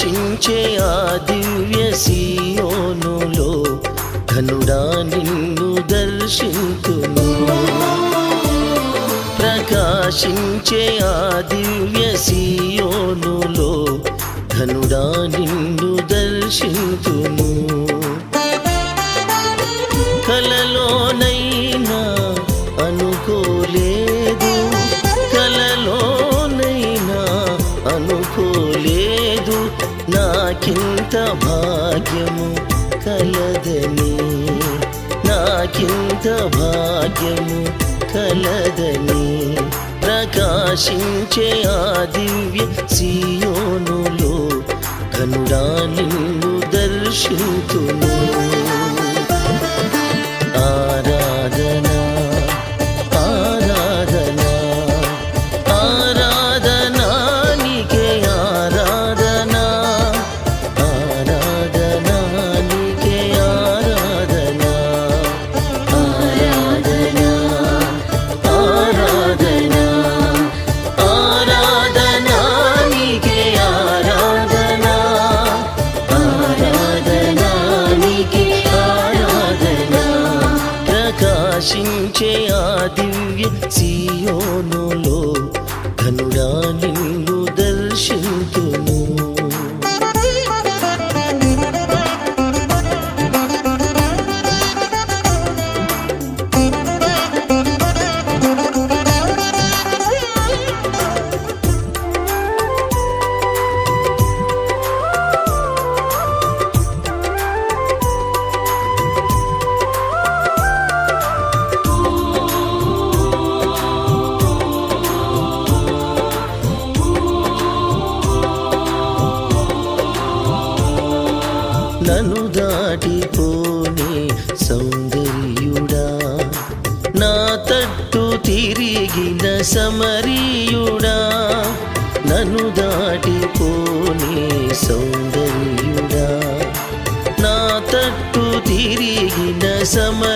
ప్రకాశించే ఆ దివ్య సీయోనులో ఘనుడా నిన్ను దర్శింతును. ప్రకాశించే ఆ దివ్య సీయోనులో ఘనుడా నిన్ను దర్శింతును. కలలోనై నాకింత భాగ్యము కలదని. నాకింత భాగ్యము కలదని. ప్రకాశించే ఆ దివ్య సియోనులో కనుడా నిన్ను దర్శింతును. ఆరాధనా ఘనుడా నిన్ను నన్ను దాటిపోని సౌందర్యుడా. నా తట్టు తిరిగిన సమరీయుడా. నన్ను దాటిపోని సౌందర్యుడా. నా తట్టు తిరిగిన సమ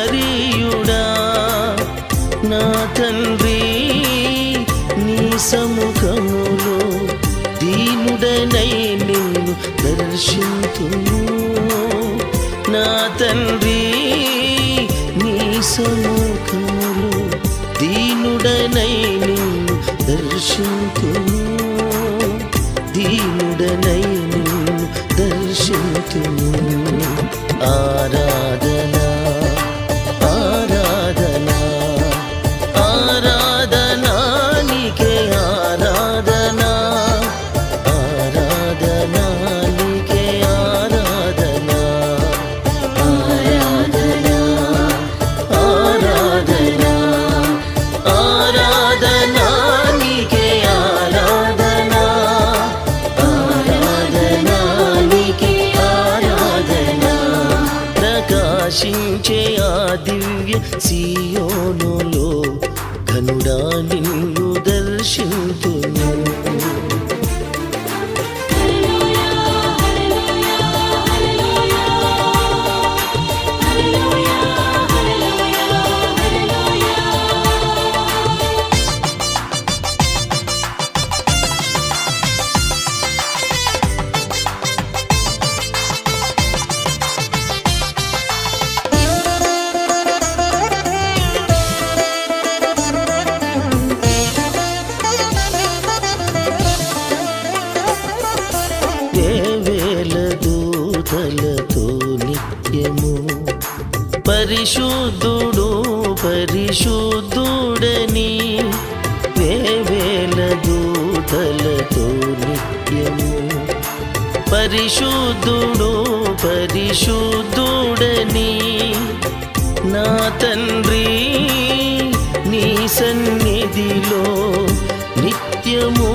దర్శింతును దీనుడనై నిన్ను ఆరాధ నిన్ను దర్శింతును నిత్యము పరిశుద్ధుడు పరిశుద్ధుడని వేవేల దూతలతో నిత్యము. పరిశుద్ధుడు పరిశుద్ధుడని నా తండ్రి నీ సన్నిధిలో నిత్యము.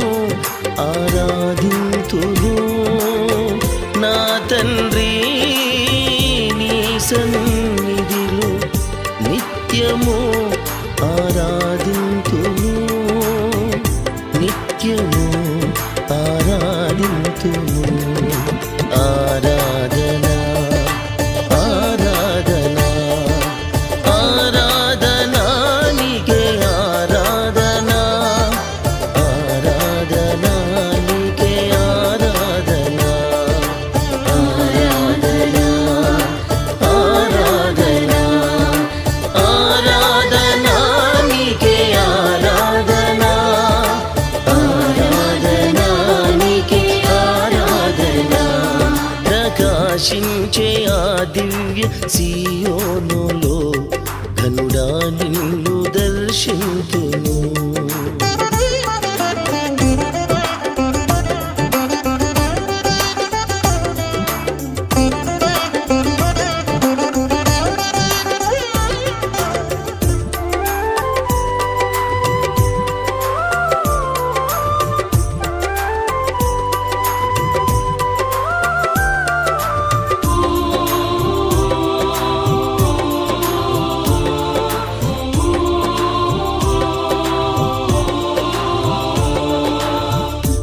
దివ్య సియోనులో ఘనుడా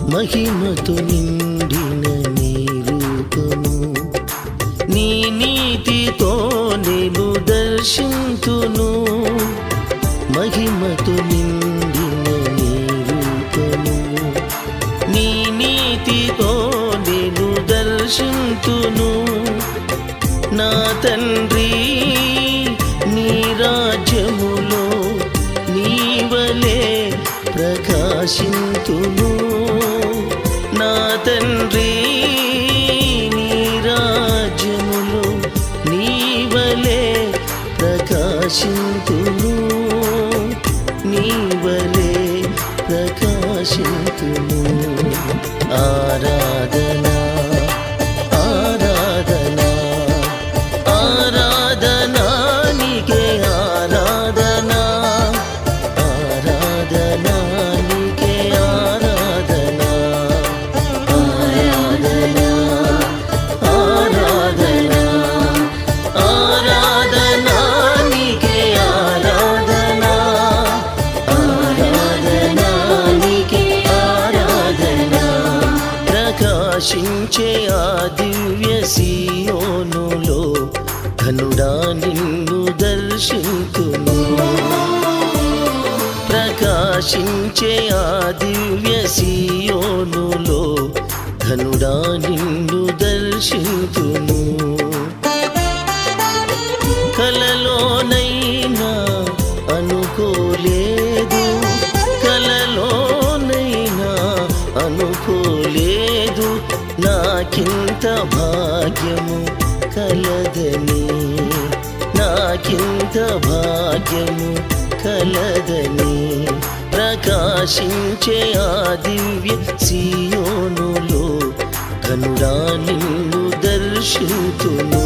మహిమతో నిండిన నీ రూపము. నీ నీతితో నేను దర్శింతును మహిమతో నిండిన నీ రూపము. నీ నీతితో నేను దర్శింతును నా తండ్రి 七 ప్రకాశించే ఆ దివ్య సీయోనులో ఘనుడా నిన్ను దర్శింతును. ప్రకాశించే ఆ దివ్య సీయోనులో ఘనుడా నిన్ను దర్శింతును. నాకింత భాగ్యము కలదని నాకింత భాగ్యము కలదని ప్రకాశించే ఆ దివ్య సియోనులో కనుడా నిన్ను దర్శింతును.